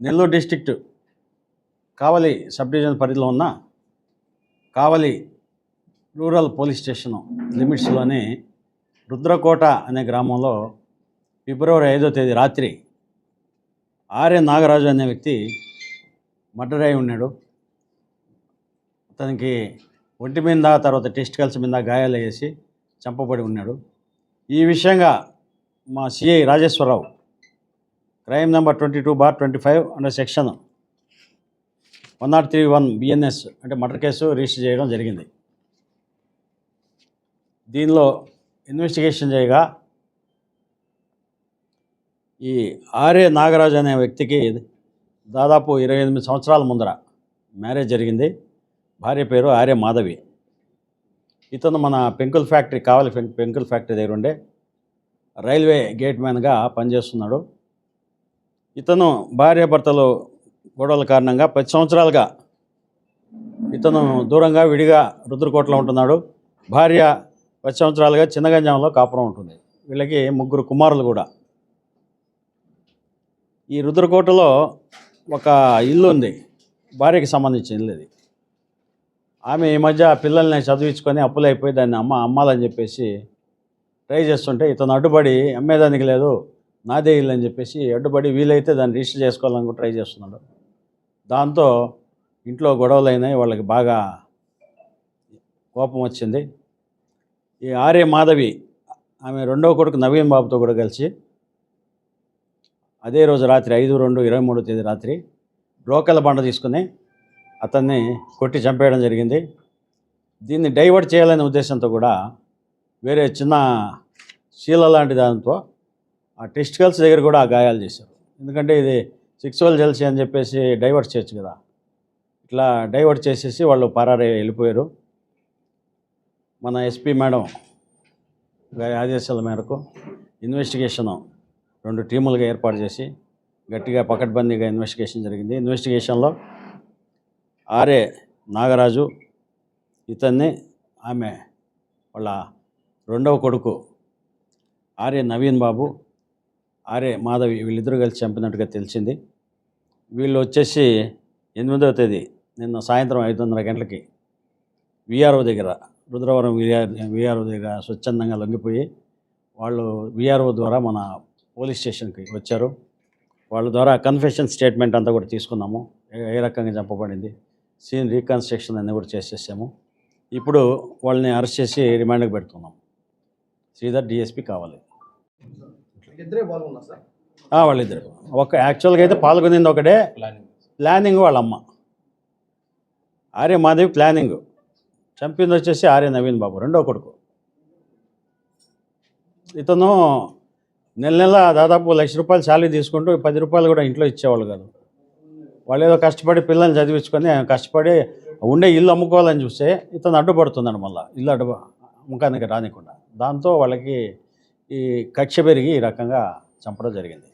Nellore district Kavali sub division పరిధిలో ఉన్న Kavali rural police station లిమిట్స్లోని రుద్రకోట అనే గ్రామంలో ఫిబ్రవరి ఐదో తేదీ రాత్రి ఆర్య నాగరాజు అనే వ్యక్తి మర్డర్ అయి ఉన్నాడు. అతనికి ఒంటి మీద తర్వాత టెస్ట్ కలిసి మీద గాయాలు వేసి చంపబడి ఉన్నాడు. ఈ విషయంగా మా CI Rajeshwararao. Crime number twenty two bar twenty five under section one not three one BNS అంటే మర్డర్ కేసు రిజిస్టర్ చేయడం జరిగింది. దీనిలో ఇన్వెస్టిగేషన్ చేయగా ఈ ఆర్ఏ నాగరాజు అనే వ్యక్తికి దాదాపు ఇరవై ఎనిమిది సంవత్సరాల ముందర మ్యారేజ్ జరిగింది. భార్య పేరు ఆర్య మాధవి. ఇతను మన పెంకుల్ ఫ్యాక్టరీ కావాలి పెంకుల్ ఫ్యాక్టరీ దగ్గర ఉండే రైల్వే గేట్ మ్యాన్గా పనిచేస్తున్నాడు. ఇతను భార్యాభర్తలు గొడవల కారణంగా పది సంవత్సరాలుగా ఇతను దూరంగా విడిగా రుద్రకోటలో ఉంటున్నాడు. భార్య పది సంవత్సరాలుగా చిన్నగంజాంలో కాపురం ఉంటుంది. వీళ్ళకి ముగ్గురు కుమారులు కూడా. ఈ రుద్రకోటలో ఒక ఇల్లు ఉంది. భార్యకి సంబంధించిన ఇల్లు ఇది ఆమె ఈ మధ్య పిల్లల్ని చదివించుకొని అప్పులైపోయి దాన్ని అమ్మ అమ్మాలని చెప్పేసి ట్రై చేస్తుంటే ఇతను అడ్డుపడి అమ్మేదానికి లేదు నాదే ఇల్లు అని చెప్పేసి అడ్డుపడి వీలైతే దాన్ని రిజిస్టర్ చేసుకోవాలని కూడా ట్రై చేస్తున్నాడు. దాంతో ఇంట్లో గొడవలు అయినాయి వాళ్ళకి బాగా కోపం వచ్చింది. ఈ ఆర్య మాధవి ఆమె రెండవ కొడుకు నవీన్ బాబుతో కూడా కలిసి అదే రోజు రాత్రి ఐదు రెండు ఇరవై మూడో తేదీ రాత్రి రోకల బండ తీసుకుని అతన్ని కొట్టి చంపేయడం జరిగింది. దీన్ని డైవర్ట్ చేయాలనే ఉద్దేశంతో కూడా వేరే చిన్న శీల లాంటి దాంతో ఆ టెస్టికల్స్ దగ్గర కూడా ఆ గాయాలు చేశారు. ఎందుకంటే ఇది సిక్సువల్ జెల్సీ అని చెప్పేసి డైవర్ట్ చేయొచ్చు కదా. ఇట్లా డైవర్ట్ చేసేసి వాళ్ళు పరారే వెళ్ళిపోయారు. మన ఎస్పీ మేడం గారి ఆదేశాల మేరకు ఇన్వెస్టిగేషన్ రెండు టీములుగా ఏర్పాటు చేసి గట్టిగా పకడ్బందీగా ఇన్వెస్టిగేషన్ జరిగింది. ఇన్వెస్టిగేషన్లో ఆర్ఏ నాగరాజు ఇతన్ని ఆమె వాళ్ళ రెండవ కొడుకు R A Naveen Babu. R A Madhavi వీళ్ళిద్దరూ కలిసి చంపినట్టుగా తెలిసింది. వీళ్ళు వచ్చేసి ఎనిమిదవ తేదీ నిన్న సాయంత్రం ఐదున్నర గంటలకి విఆర్ఓ దగ్గర రుద్రవరం విఆర్ విఆర్ఓ దగ్గర స్వచ్ఛందంగా లొంగిపోయి వాళ్ళు విఆర్ఓ ద్వారా మన పోలీస్ స్టేషన్కి వచ్చారు. వాళ్ళ ద్వారా కన్ఫెషన్ స్టేట్మెంట్ అంతా కూడా తీసుకున్నాము. ఏ- ఏ రకంగా చంపబడింది సీన్ రీకన్స్ట్రక్షన్ అన్నీ కూడా చేసేసాము. ఇప్పుడు వాళ్ళని అరెస్ట్ చేసి రిమాండ్కి పెడుతున్నాం శ్రీధర్ డిఎస్పి కావాలి. వాళ్ళిద్దరు. ఒక యాక్చువల్గా అయితే పాల్గొనింది ఒకటే ప్లానింగ్ ప్లానింగ్ వాళ్ళ అమ్మ. ఆర్య మాధవి ప్లానింగ్ చంపింది వచ్చేసి ఆర్య నవీన్ బాబు రెండో కొడుకు. ఇతను నెల నెల దాదాపు లక్ష రూపాయలు శాలరీ తీసుకుంటూ పది రూపాయలు కూడా ఇంట్లో ఇచ్చేవాళ్ళు కాదు. వాళ్ళు ఏదో కష్టపడి పిల్లల్ని చదివించుకొని ఆయన కష్టపడి ఉండే ఇల్లు అమ్ముకోవాలని చూస్తే ఇతను అడ్డుపడుతున్నాడు మళ్ళీ. ఇల్లు అడ్డు అమ్మకానికి రానికుండా. దాంతో వాళ్ళకి ఈ కక్ష పెరిగి ఈ రకంగా చంపడం జరిగింది.